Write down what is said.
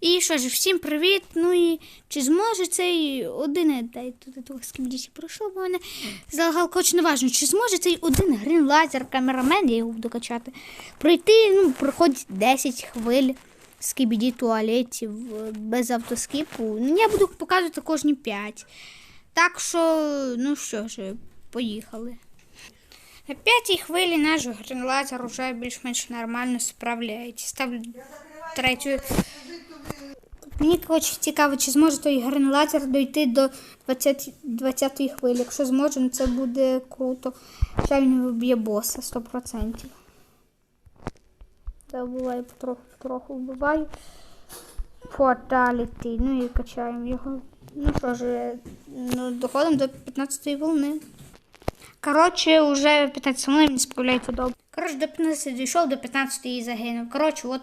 І що ж, всім привіт. Ну і чи зможе цей один дай тут того скібдісі пройшло, бо мене залагав, коротше, не важно, чи зможе цей один грін лазер камерамен, я його буду качати, пройти, ну, проходить 10 хвиль скібіді туалетів без автоскіпу. Ну, я буду показувати кожні 5. Так що, ну що ж, поїхали. На п'ятій хвилі наш грінлазер вже більш-менш нормально справляється. Ставлю третю. Мені коротше, цікаво, чи зможе той грінлазер дойти до 20, 20-ї хвилі. Якщо зможе, ну це буде круто. Ще він вб'є боса 100%. Та буває потроху потроху вбиваю. Фаталіті. Ну і качаємо його. Ну що ж, ну, доходимо до 15-ї волни. Коротше, уже 15 волни він справляється добре. Коротше, до 15 дійшов, до 15 і загинув. Коротше, от